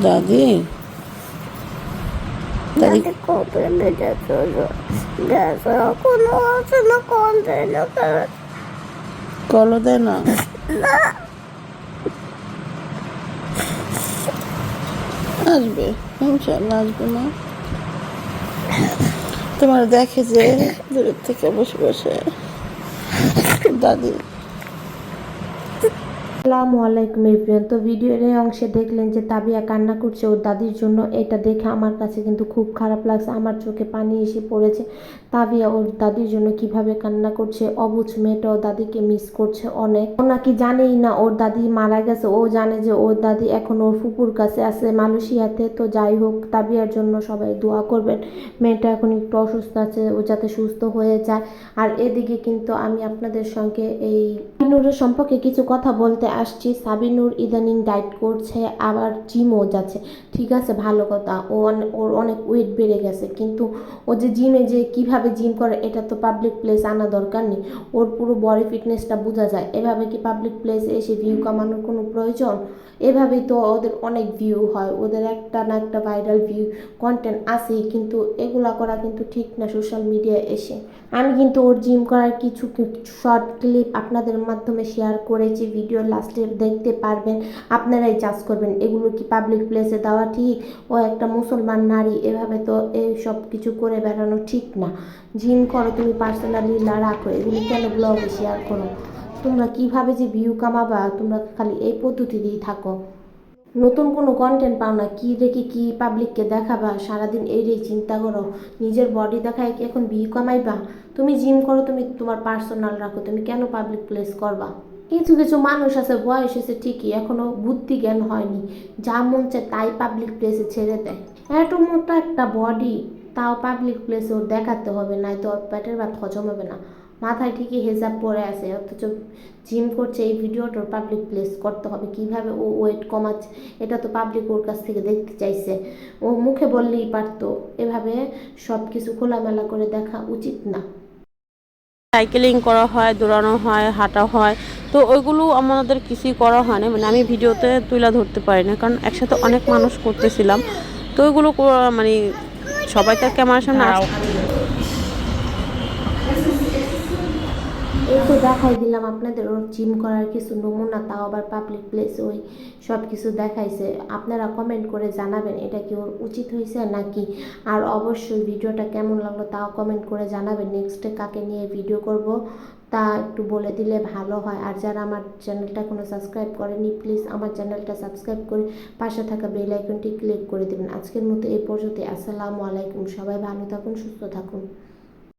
দাদি? দাদি কোনো আছে না দেয় না আসবে ইনশাল্লাহ আসবে না তোমার দেখে যে দূরের থেকে বসে বসে দাদি আসসালামু আলাইকুম এভরিওয়ান। তো ভিডিওর এই অংশে দেখলেন যে তাবিয়া কান্না করছে ওর দাদির জন্য। এটা দেখে আমার কাছে কিন্তু খুব খারাপ লাগছে। আমার চোখে পানি এসে পড়েছে। তাবিয়া ওর দাদির জন্য কীভাবে কান্না করছে? মেয়েটা ওর দাদিকে মিস করছে অনেক। ও নাকি জানেই না ওর দাদি মারা গেছে। ও জানে যে ওর দাদি এখন ওর ফুপুর কাছে আছে মালয়েশিয়াতে। তো যাই হোক, তাবিয়ার জন্য সবাই দোয়া করবেন। মেয়েটা এখন একটু অসুস্থ আছে, ও যাতে সুস্থ হয়ে যায়। আর এদিকে কিন্তু আমি আপনাদের সঙ্গে এই সাবিনুরের সম্পর্কে কিছু কথা বলতে আসছি, সাবিনুর ইদানিং ডায়েট করছে, আবার জিমও যাচ্ছে। ঠিক আছে, ভালো কথা। ও ওর অনেক ওয়েট বেড়ে গেছে, কিন্তু ও যে জিমে যে কীভাবে জিম করে, এটা তো পাবলিক প্লেস আনা দরকার নেই। ওর পুরো বডি ফিটনেসটা বোঝা যায়। এভাবে কি পাবলিক প্লেসে এসে ভিউ কামানোর কোনো প্রয়োজন? এভাবেই তো ওদের অনেক ভিউ হয়। ওদের একটা না একটা ভাইরাল ভিউ কন্টেন্ট আসেই কিন্তু এগুলা করা কিন্তু ঠিক না সোশ্যাল মিডিয়ায় এসে। আমি কিন্তু ওর জিম করার কিছু শর্ট ক্লিপ আপনাদের মাধ্যমে শেয়ার করেছি ভিডিও লাস্টে দেখতে পারবেন, আপনারাই জাজ করবেন। এগুলো কি পাবলিক প্লেসে দেওয়া ঠিক? ও একটা মুসলমান নারী, এভাবে তো এই সব কিছু করে বেড়ানো ঠিক না। জিম করো, তুমি পার্সোনালি না রাখো এগুলি কেন ব্লগে শেয়ার করো? তোমরা কীভাবে যে ভিউ কামাবা? তোমরা খালি এই পদ্ধতি দিয়েই থাকো। নতুন কোনো কন্টেন্ট পাও না, কী দেখে কি পাবলিককে দেখাবা? সারাদিন এইটাই চিন্তা করো। নিজের বডি দেখায় কি এখন ভিউ কামাইবা? তুমি জিম করো, তুমি তোমার পার্সোনাল রাখো, তুমি কেন পাবলিক প্লেস করবা? কিছু কিছু মানুষ আছে, বয়স এসে ঠিকই, এখনও বুদ্ধি জ্ঞান হয়নি। যা মন চায় তাই পাবলিক প্লেসে ছেড়ে দেয়। এত মোটা একটা বডি তাও পাবলিক প্লেসে ওর দেখাতে হবে নাই তো পেটের ভাত হজম হবে না। মাথায় ঠিকই হেজাব পরে আছে, অথচ জিম করছে এই ভিডিওটা পাবলিক প্লেস করতে হবে। কীভাবে ও ওয়েট কমাচ্ছে, এটা তো পাবলিক ওর কাছ থেকে দেখতে চাইছে। ও মুখে বললেই পারতো, এভাবে সব কিছু খোলামেলা করে দেখা উচিত না। সাইকেলিং করা হয়, দৌড়ানো হয়, হাঁটা হয় তো ওইগুলো আমাদের কিছুই করা হয় না। মানে আমি ভিডিওতে তুলা ধরতে পারি না কারণ একসাথে অনেক মানুষ করতেছিলাম। তো ওইগুলো মানে সবাই তার ক্যামেরার সামনে এই তো দেখাই দিলাম আপনাদের ওর জিম করার কিছু নমুনা, তাও আবার পাবলিক প্লেস ওই সব কিছু দেখাইছে। আপনারা কমেন্ট করে জানাবেন এটা কি ওর উচিত হয়েছে নাকি? আর অবশ্যই ভিডিওটা কেমন লাগল তাও কমেন্ট করে জানাবেন। নেক্সটে কাকে নিয়ে ভিডিও করব তা একটু বলে দিলে ভালো হয়। আর যারা আমার চ্যানেলটা কোনো সাবস্ক্রাইব করেনি প্লিজ আমার চ্যানেলটা সাবস্ক্রাইব করে পাশে থাকা বেল আইকনটি ক্লিক করে দেবেন। আজকের মতো এই পর্যন্ত আসসালামু আলাইকুম। সবাই ভালো থাকুন, সুস্থ থাকুন।